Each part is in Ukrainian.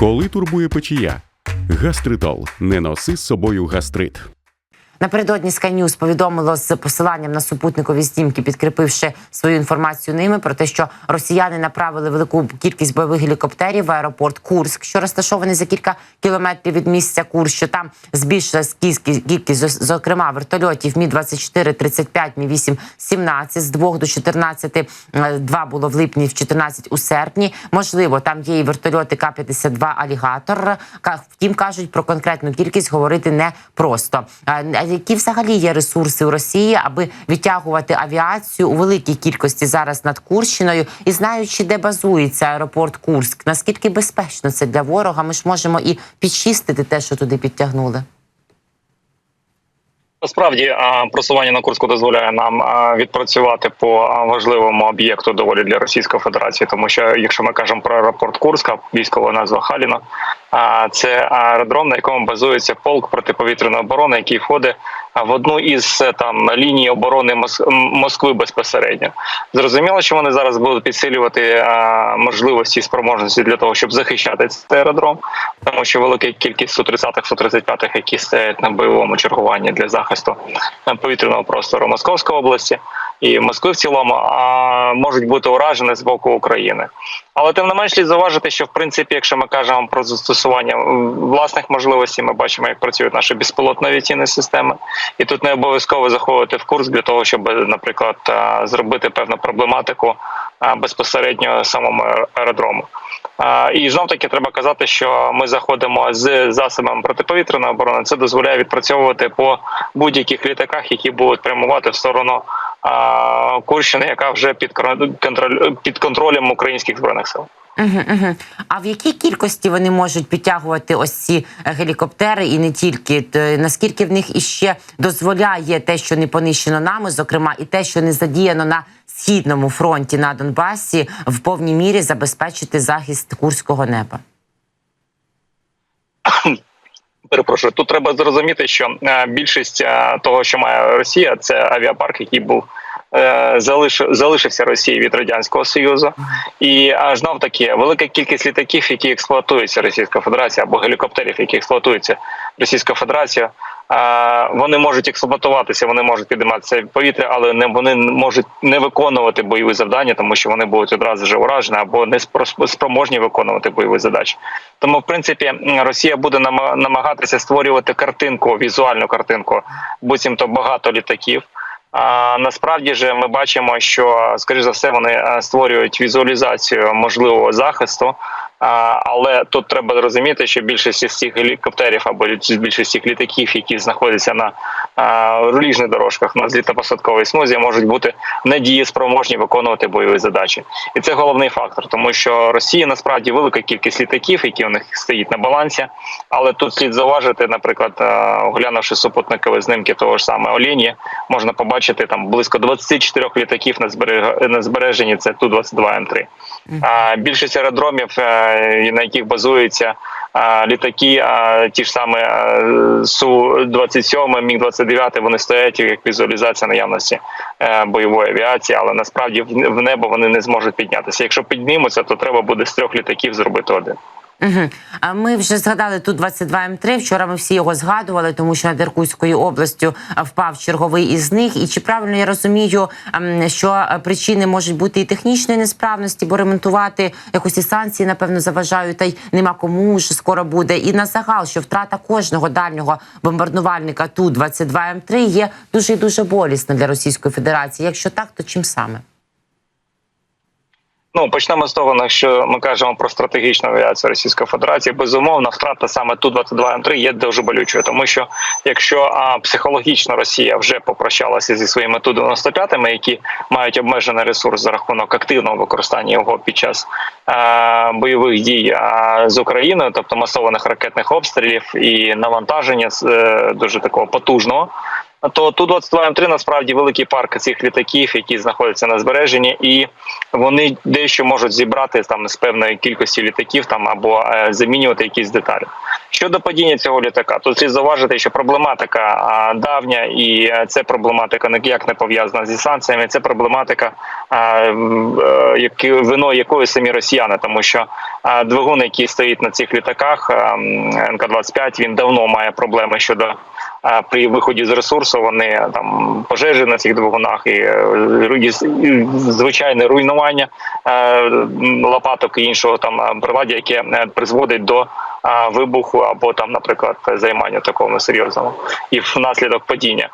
Коли турбує печія? Гастритол. Не носи з собою гастрит. Напередодні Sky News повідомило з посиланням на супутникові знімки, підкріпивши свою інформацію ними про те, що росіяни направили велику кількість бойових гелікоптерів в аеропорт Курськ, що розташований за кілька кілометрів від місця Курськ, що там збільшилась кількість, зокрема вертольотів Мі 24 35 Мі 8 17 з 2 до 14, е, Два було в липні, в 14 у серпні. Можливо, там є і вертольоти К-52 Алігатор. Втім, кажуть про конкретну кількість говорити не просто. А а які взагалі є ресурси у Росії, аби відтягувати авіацію у великій кількості зараз над Курщиною і знаючи, де базується аеропорт Курськ, наскільки безпечно це для ворога? Ми ж можемо і підчистити те, що туди підтягнули. Насправді просування на Курську дозволяє нам відпрацювати по важливому об'єкту доволі для Російської Федерації, тому що якщо ми кажемо про аеропорт Курська, військова назва Халіна, а, це аеродром, на якому базується полк протиповітряної оборони, який входить в одну із е, там ліній оборони Мос- Москви безпосередньо. Зрозуміло, що вони зараз будуть підсилювати можливості і спроможності для того, щоб захищати цей аеродром, тому що велика кількість су 30 су 35 які стоять на бойовому чергуванні для захисту е, повітряного простору Московської області і Москви в цілому, а можуть бути уражені з боку України. Але тим не менш слід зауважити, що в принципі, якщо ми кажемо про застосування власних можливостей, ми бачимо, як працюють наші безпілотні авіаційні системи, і тут не обов'язково заходити в курс для того, щоб, наприклад, зробити певну проблематику безпосередньо самому аеродрому. І знов таки треба казати, що ми заходимо з засобами протиповітряної оборони. Це дозволяє відпрацьовувати по будь-яких літаках, які будуть прямувати в сторону Курщини, яка вже під кон- контроль під контролем українських збройних сил. А в якій кількості вони можуть підтягувати ось ці гелікоптери, і не тільки наскільки в них іще дозволяє те, що не понищено нами, зокрема, і те, що не задіяно на східному фронті на Донбасі, в повній мірі забезпечити захист курського неба? Перепрошую, тут треба зрозуміти, що е, більшість е, того, що має Росія, це авіапарк, який був е, залиш, залишився Росії від радянського союзу, і аж знов таки велика кількість літаків, які експлуатуються Російська Федерація, або гелікоптерів, які експлуатуються Російська Федерація. Вони можуть експлуатуватися, вони можуть підійматися в повітря, але не вони можуть не виконувати бойові завдання, тому що вони будуть одразу вже уражені або не спро- спроможні виконувати бойові задачі. Тому, в принципі, Росія буде нама- намагатися створювати картинку, візуальну картинку, буцімто багато літаків. А насправді ж ми бачимо, що скоріш за все вони е, створюють візуалізацію можливого захисту. Але тут треба розуміти, що більшість з цих гелікоптерів або більшість цих літаків, які знаходяться на руліжних дорожках на злітно-посадковій смузі, можуть бути недієспроможні виконувати бойові задачі, і це головний фактор, тому що Росія насправді велика кількість літаків, які у них стоїть на балансі. Але тут слід зауважити, наприклад, оглянувши супутникові знімки того ж саме Олені, можна побачити там близько 24 літаків на збереженні. Це ту 22 м 3 А більшість аеродромів, е, на яких базуються літаки, а, ті ж саме су 27 міг 29 вони стоять як візуалізація наявності е, бойової авіації, але насправді в небо вони не зможуть піднятися. Якщо піднімуться, то треба буде з трьох літаків зробити один. Угу. А ми вже згадали ту 22 М3. Вчора ми всі його згадували, тому що над Іркутською областю впав черговий із них. І чи правильно я розумію, ем, що причини можуть бути і технічної несправності, бо ремонтувати якось і санкції, напевно, заважають, та й нема кому ж скоро буде. І на загал, що втрата кожного дальнього бомбардувальника ту 22 М3 є дуже і дуже болісна для Російської Федерації. Якщо так, то чим саме? Ну почнемо з того, якщо ми кажемо про стратегічну авіацію Російської Федерації, безумовно, втрата саме ту 22 М3 є дуже болючою, тому що якщо а, психологічно Росія вже попрощалася зі своїми ту 95 які мають обмежений ресурс за рахунок активного використання його під час а, бойових дій а, з Україною, тобто масованих ракетних обстрілів і навантаження з, е, дуже такого потужного. То ту 22 М3 насправді великий парк цих літаків, які знаходяться на збереженні, і вони дещо можуть зібрати там з певної кількості літаків там або е, замінювати якісь деталі. Щодо падіння цього літака, тут слід зауважити, що проблематика давня, і е, це проблематика ніяк не пов'язана зі санкціями. Це проблематика, е, які вино якої самі росіяни, тому що двигун, який стоїть на цих літаках, НК 25 він давно має проблеми щодо. При виході з ресурсу вони там пожежі на цих двигунах і, е, і- звичайне руйнування е, лопаток і іншого там е, приладдя, яке призводить до вибуху або там, наприклад, займання такого серйозного і внаслідок падіння.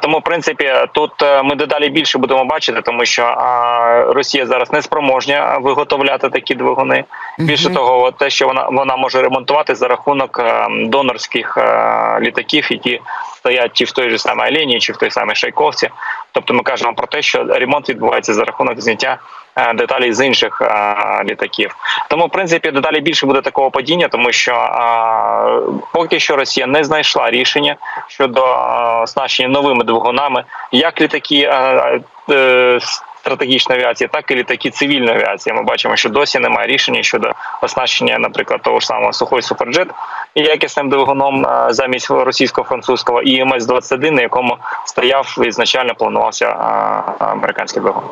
Тому, в принципі, тут е, ми дедалі більше будемо бачити, тому що Росія зараз не спроможня виготовляти такі двигуни. Більше того, те, що вона вона може ремонтувати за рахунок е, донорських е, літаків, які стоять чи в той же самій Алені, чи в той самій Шайковці. Тобто, ми кажемо про те, що ремонт відбувається за рахунок зняття е, деталей з інших е, літаків. Тому, в принципі, дедалі більше буде такого падіння, тому що е, поки що Росія не знайшла рішення щодо оснащення новими двигунами, як літаки. Стратегічної авіації, так і літаки цивільної авіації. Ми бачимо, що досі немає рішення щодо оснащення, наприклад, того ж самого сухой суперджет якісним двигуном е, замість російсько-французького і МС-21, на якому стояв і ізначально планувався е, американський двигун.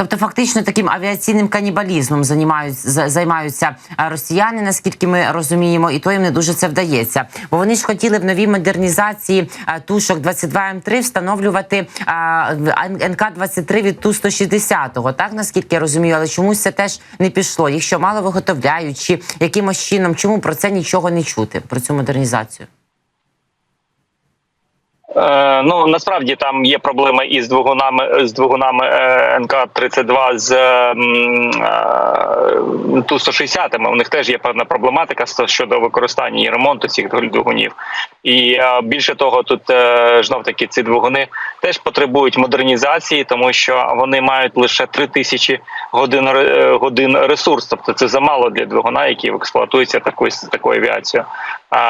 Тобто, фактично таким авіаційним канібалізмом займають, за- займаються росіяни, наскільки ми розуміємо, і то їм не дуже це вдається. Бо вони ж хотіли в новій модернізації а, тушок 22 М3 встановлювати НК 23 від ту 160 Так наскільки я розумію, але чомусь це теж не пішло. Їх що мало виготовляють, чи якимось чином, чому про це нічого не чути? Про цю модернізацію? Е, ну насправді там є проблеми із двигунами з двигунами е, НК 32 з е, ту 160 У них теж є певна проблематика щодо використання і ремонту цих двигунів. І більше того, тут знов таки ці двигуни теж потребують модернізації, тому що вони мають лише 3000 годин годин ресурс. Тобто це замало для двигуна, який експлуатується такою такою авіацією.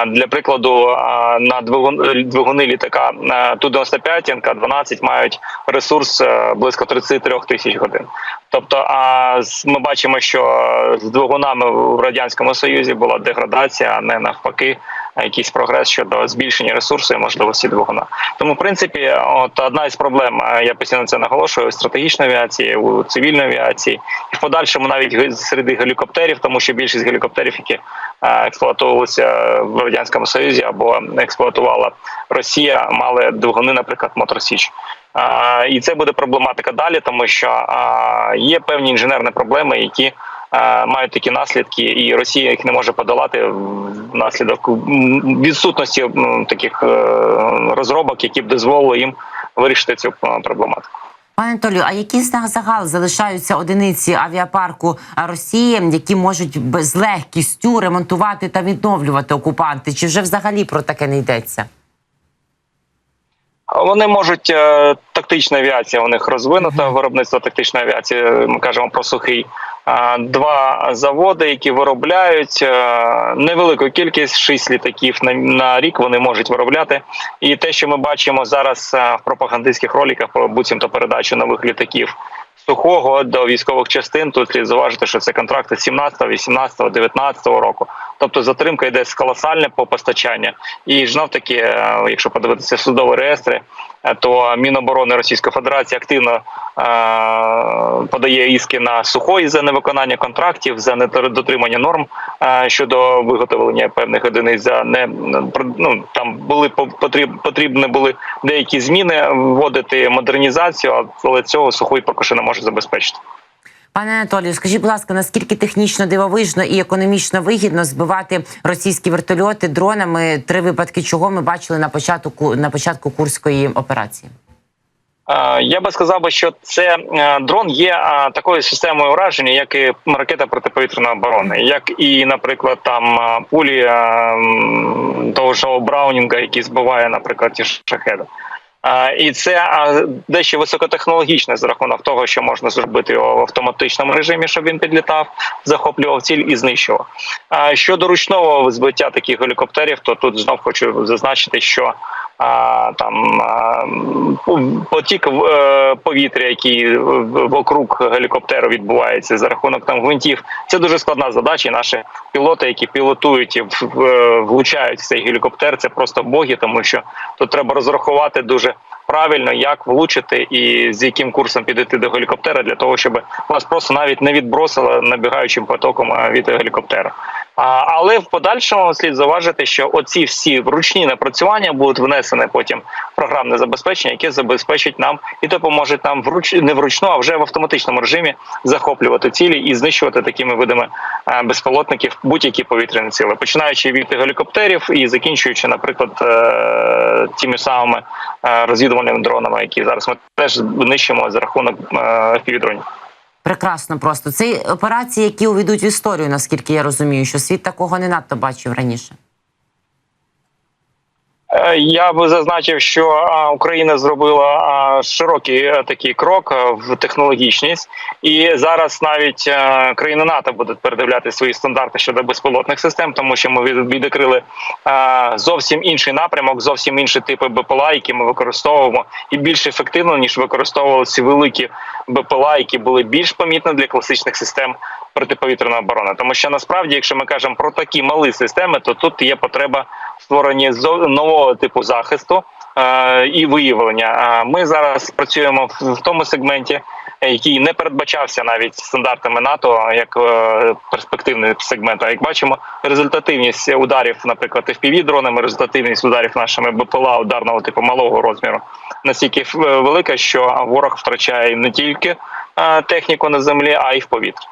Для прикладу, на двигун двигуни літака е, Ту-95 НК-12 мають ресурс е, близько 33 тисяч годин. Тобто, ми бачимо, що з двигунами в радянському союзі була деградація, а не навпаки, якийсь прогрес щодо збільшення ресурсу і можливості двигуна. Тому, в принципі, от одна із проблем, е, я постійно це наголошую, у стратегічної авіації, у цивільної авіації, і в подальшому навіть серед гелікоптерів, тому що більшість гелікоптерів, які е, експлуатовувалися в радянському союзі або експлуатувала Росія, мали двигуни, наприклад, Моторсіч. І це буде проблематика далі, тому що є певні інженерні проблеми, які мають такі наслідки, і Росія їх не може подолати внаслідок відсутності таких е, розробок, які б дозволили їм вирішити цю е, проблематику. Пане Анатолію, а які з загал залишаються одиниці авіапарку Росії, які можуть без легкістю ремонтувати та відновлювати окупанти? Чи вже взагалі про таке не йдеться? Вони можуть е, тактична авіація у них розвинута виробництво тактичної авіації. Ми кажемо про сухий. Два заводи, які виробляють е, невелику кількість, шість літаків на, рік вони можуть виробляти. І те, що ми бачимо зараз е, в пропагандистських роликах про буцімто передачу нових літаків сухого до військових частин, тут слід зауважити, що це контракти 17, 18, 19 року. Тобто затримка йде з колосальне по постачання. І знов таки, е, якщо подивитися судові реєстри, то Міноборони Російської Федерації активно подає іски на сухої за невиконання контрактів, за недотримання норм щодо виготовлення певних одиниць. За не ну там були потрібні були деякі зміни вводити модернізацію, але цього сухой поки не може забезпечити. Пане Анатолію, скажіть, будь ласка, наскільки технічно дивовижно і економічно вигідно збивати російські вертольоти дронами? Три випадки, чого ми бачили на початку на початку курської операції? Е, Я би сказав що це е, дрон є е, такою системою ураження, як і ракета протиповітряної оборони, як і, наприклад, там пулі того ж Браунінга, який збиває, наприклад, ті шахеди. І це дещо високотехнологічне за рахунок того, що можна зробити його в автоматичному режимі, щоб він підлітав, захоплював ціль і знищував. Щодо ручного збиття таких гелікоптерів, то тут знов хочу зазначити, що а, там а, м, потік е, повітря, який вокруг гелікоптеру відбувається за рахунок там гвинтів. Це дуже складна задача. Наші пілоти, які пілотують влучають в цей гелікоптер, це просто боги, тому що тут треба розрахувати дуже правильно, як влучити і з яким курсом підійти до гелікоптера для того, щоб вас просто навіть не відбросило набігаючим потоком від гелікоптера. Але в подальшому слід зауважити, що оці всі ручні напрацювання будуть внесені потім в програмне забезпечення, яке забезпечить нам і допоможе нам вруч не вручну, а вже в автоматичному режимі захоплювати цілі і знищувати такими видами е, безпілотників будь-які повітряні цілі, починаючи від гелікоптерів і закінчуючи, наприклад, е, тими самими е, розвідувальними дронами, які зараз ми теж нищимо за рахунок півдронів. Прекрасно просто. Це операції, які увійдуть в історію, наскільки я розумію, що світ такого не надто бачив раніше. Е, Я би зазначив, що Україна зробила широкий е, такий крок е, в технологічність, і зараз навіть країни НАТО будуть передивляти свої стандарти щодо безпілотних систем, тому що ми відкрили зовсім інший напрямок, зовсім інші типи БПЛА, які ми використовуємо, і більш ефективно ніж використовували ці великі БПЛА, які були більш помітні для класичних систем протиповітряної оборони. Тому що насправді, якщо ми кажемо про такі малі системи, то тут є потреба в створенні нового типу захисту е, і виявлення. Е, Ми зараз працюємо в, тому сегменті, який не передбачався навіть стандартами НАТО як е, перспективний сегмент. А як бачимо, результативність ударів, наприклад, fpv дронами, результативність ударів нашими БПЛА ударного типу малого розміру настільки велика, що ворог втрачає не тільки е, техніку на землі, а й в повітрі.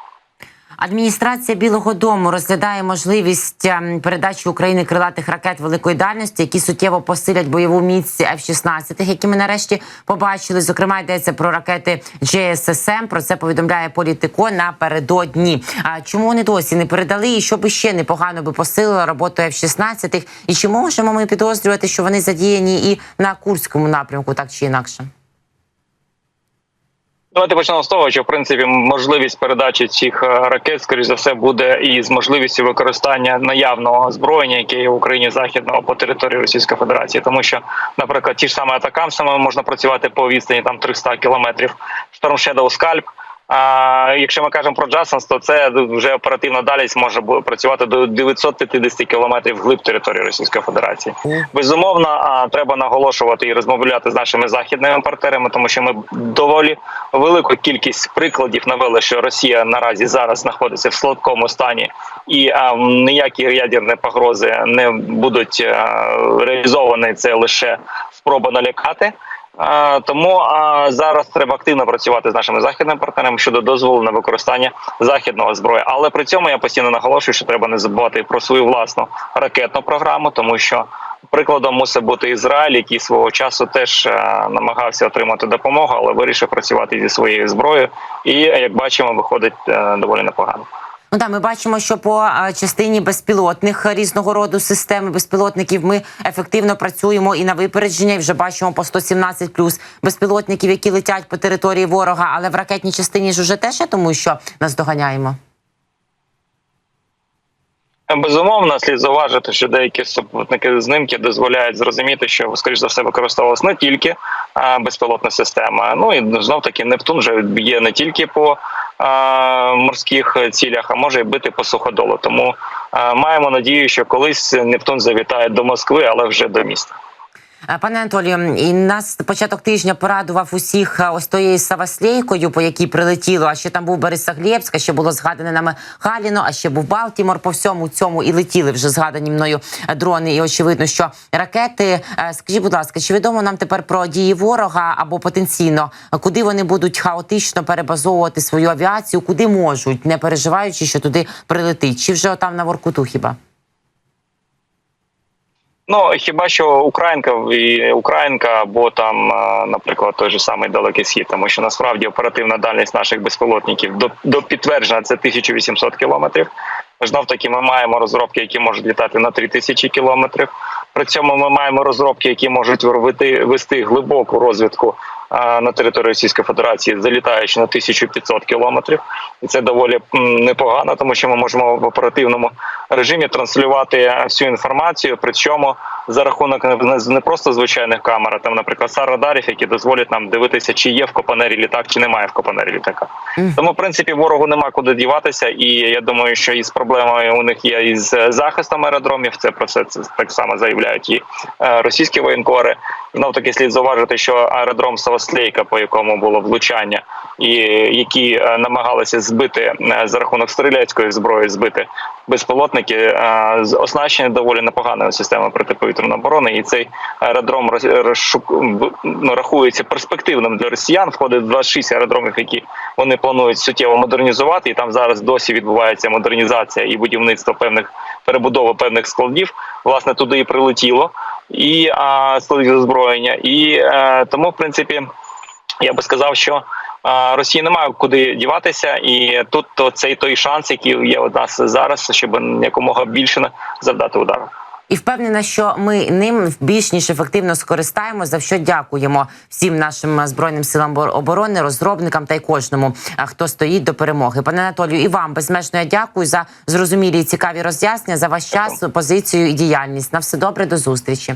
Адміністрація Білого Дому розглядає можливість ем, передачі України крилатих ракет великої дальності, які суттєво посилять бойову міць F-16, які ми нарешті побачили. Зокрема, йдеться про ракети JSSM. Про це повідомляє політико напередодні. А чому вони досі не передали? І що би ще непогано би посилило роботу F-16? І чи можемо ми підозрювати, що вони задіяні і на Курському напрямку, так чи інакше? Давайте почнемо з того, що в принципі можливість передачі цих е, ракет, скоріш за все, буде і з можливістю використання наявного озброєння, яке є в Україні західного по території Російської Федерації, тому що, наприклад, ті ж саме атакамсами можна працювати по відстані там 300 кілометрів. штормшедов Scalp. А якщо ми кажемо про Джасенс, то це вже оперативна дальність може працювати до 950 кілометрів глиб території Російської Федерації. Безумовно, треба наголошувати і розмовляти з нашими західними партнерами, тому що ми доволі велику кількість прикладів навели, що Росія наразі зараз знаходиться в слабкому стані, і а, ніякі ядерні погрози не будуть а, реалізовані. Це лише спроба налякати. Тому зараз треба активно працювати з нашими західними партнерами щодо дозволу на використання західного зброї. Але при цьому я постійно наголошую, що треба не забувати про свою власну ракетну програму, тому що прикладом мусить бути Ізраїль, який свого часу теж е, намагався отримати допомогу, але вирішив працювати зі своєю зброєю. І як бачимо, виходить е, доволі непогано. Ну так, ми бачимо, що по частині безпілотних різного роду систем безпілотників ми ефективно працюємо і на випередження, і вже бачимо по 117 плюс безпілотників, які летять по території ворога. Але в ракетній частині ж уже теж тому, що нас доганяємо. Безумовно, слід зауважити, що деякі супутники знімки дозволяють зрозуміти, що скоріш за все використовувалась не тільки безпілотна система. Ну і знов таки Нептун вже б'є не тільки по морських цілях, а може й бити по суходолу. Тому маємо надію, що колись Нептун завітає до Москви, але вже до міста. Е, Пане Анатолію, і нас початок тижня порадував усіх е, ось тією Саваслейкою, по якій прилетіло. А ще там був Борисоглєбськ, а ще було згадане нами Халіно, а ще був Балтімор. По всьому цьому і летіли вже згадані мною е, дрони. І очевидно, що ракети. Скажіть, будь ласка, чи відомо нам тепер про дії ворога або потенційно, куди вони будуть хаотично перебазовувати свою авіацію, куди можуть, не переживаючи, що туди прилетить? Чи вже там на Воркуту хіба? Ну хіба що Українка і Українка, або там, е, наприклад, той же самий далекий схід, тому що насправді оперативна дальність наших безпілотників до, до підтвердження це 1800 кілометрів. Знов таки ми маємо розробки, які можуть літати на 3000 кілометрів. При цьому ми маємо розробки, які можуть вести, глибоку розвідку на території Російської Федерації, залітаючи на 1500 кілометрів, і це доволі непогано, тому що ми можемо в оперативному режимі транслювати всю інформацію. Причому за рахунок не, просто звичайних камер, а там, наприклад, сар радарів, які дозволять нам дивитися, чи є в копанері літак, чи немає в копанері літака. Тому, в принципі, ворогу нема куди діватися, і я думаю, що із проблемою у них є із е, захистом аеродромів. Це про це, це так само заявляють і е, російські воєнкори. Знов таки слід зауважити, що аеродром Савослейка, по якому було влучання, і які е, намагалися збити е, за рахунок стрілецької зброї, збити безпілотники, е, оснащені доволі непоганою системою протиповітряної оборони. І цей аеродром ну, рахується перспективним для росіян. Входить в 26 аеродромів, які вони планують суттєво модернізувати. І там зараз досі відбувається модернізація і будівництво певних перебудова певних складів. Власне, туди і прилетіло і складів озброєння. І е, тому, в принципі, я би сказав, що Росії немає куди діватися, і тут цей той шанс, який є у нас зараз, щоб якомога більше завдати удару. І впевнена, що ми ним більш ніж ефективно скористаємо. За що дякуємо всім нашим збройним силам обор- оборони, розробникам та й кожному, хто стоїть до перемоги. Пане Анатолію, і вам безмежно я дякую за зрозумілі і цікаві роз'яснення за ваш час, позицію і діяльність. На все добре, до зустрічі.